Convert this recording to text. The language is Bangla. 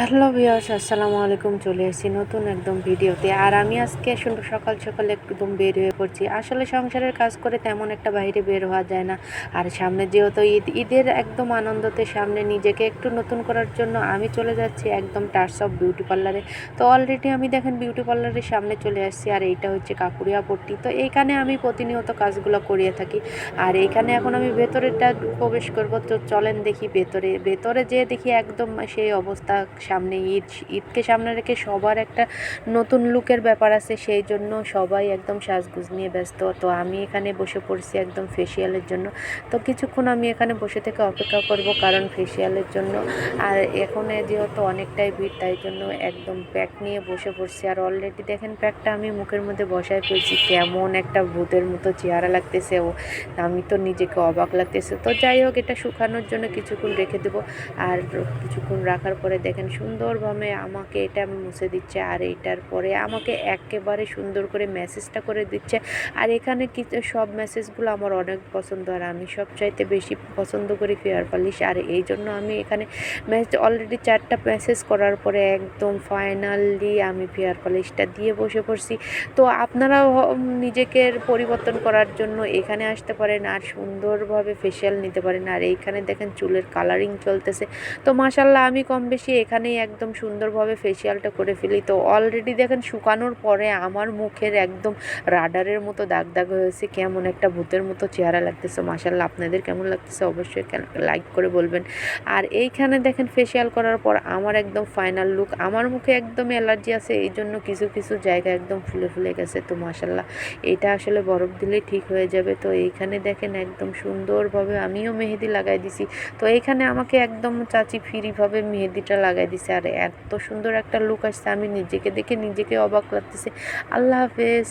হ্যালো ভিউয়ার্স, আসসালামু আলাইকুম, চলে এসেছি নতুন একদম ভিডিওতে। আর আমি আজকে সুন্দর সকাল সকাল একদম বের হয়ে পড়ছি। আসলে সংসারের কাজ করে তেমন একটা বাইরে বের হওয়া যায় না। আর সামনে যেহেতু ঈদ, ঈদের একদম আনন্দতে সামনে নিজেকে একটু নতুন করার জন্য আমি চলে যাচ্ছি একদম টার্স অফ বিউটি পার্লারে। তো অলরেডি আমি দেখেন বিউটি পার্লারের সামনে চলে আসছি, আর এইটা হচ্ছে কাকুরিয়া পট্টি। তো এইখানে আমি প্রতিনিয়ত কাজগুলো করিয়ে থাকি। আর এইখানে এখন আমি ভেতরেটা প্রবেশ করব, তো চলেন দেখি ভেতরে। ভেতরে যেয়ে দেখি একদম সেই অবস্থা সামনে ঈদ, ঈদকে সামনে রেখে সবার একটা নতুন লুকের ব্যাপার আছে, সেই জন্য সবাই একদম সাজগুজ নিয়ে ব্যস্ত। তো আমি এখানে বসে পড়ছি একদম ফেসিয়ালের জন্য। তো কিছুক্ষণ আমি এখানে বসে থেকে অপেক্ষা করব কারণ ফেসিয়ালের জন্য। আর এখানে যেহেতু অনেকটাই ভিড়, তাই জন্য একদম প্যাক নিয়ে বসে পড়ছি। আর অলরেডি দেখেন প্যাকটা আমি মুখের মধ্যে বসায় ফেলছি। কেমন একটা ভূতের মতো চেহারা লাগতেছে ও। আমি তো নিজেকে অবাক লাগতেছে। তো যাই হোক, এটা শুকানোর জন্য কিছুক্ষণ রেখে দেবো। আর কিছুক্ষণ রাখার পরে দেখেন সুন্দরভাবে আমাকে এটা মুছে দিচ্ছে, আর এটার পরে আমাকে একেবারে সুন্দর করে মেসেজটা করে দিচ্ছে। আর এখানে কিছু সব মেসেজগুলো আমার অনেক পছন্দ, আর আমি সবচাইতে বেশি পছন্দ করি ফেয়ার পালিশ। আর এই জন্য আমি এখানে মেসেজ অলরেডি চারটা মেসেজ করার পরে একদম ফাইনালি আমি ফেয়ার পালিশটা দিয়ে বসে পড়ছি। তো আপনারাও নিজেকে পরিবর্তন করার জন্য এখানে আসতে পারেন, আর সুন্দরভাবে ফেসিয়াল নিতে পারেন। আর এইখানে দেখেন চুলের কালারিং চলতেছে। তো মাসাল্লাহ আমি কম বেশি এখানেই একদম সুন্দরভাবে ফেসিয়ালটা করে ফেলি। তো অলরেডি দেখেন শুকানোর পরে আমার মুখের একদম রাডারের মতো দাগ দাগ হয়েছে। কেমন একটা ভূতের মতো চেহারা লাগতেছে। মাসাল্লাহ আপনাদের কেমন লাগতেছে অবশ্যই লাইক করে বলবেন। আর এইখানে দেখেন ফেসিয়াল করার পর আমার একদম ফাইনাল লুক আমার মুখে একদম অ্যালার্জি আছে। এই জন্য কিছু কিছু জায়গা একদম ফুলে ফুলে গেছে। তো মাসাল্লাহ এটা আসলে বরফ দিলে ঠিক হয়ে যাবে। তো এইখানে দেখেন একদম সুন্দরভাবে আমিও মেহেদি লাগাই দিছি। তো এইখানে আমাকে একদম চাচি ফ্রিভাবে মেহেদিটা লাগাই দিছে। আর এত সুন্দর একটা লুক আসছে। আমি নিজেকে দেখে নিজেকে অবাক লাগতেছে। আল্লাহ হাফেজ।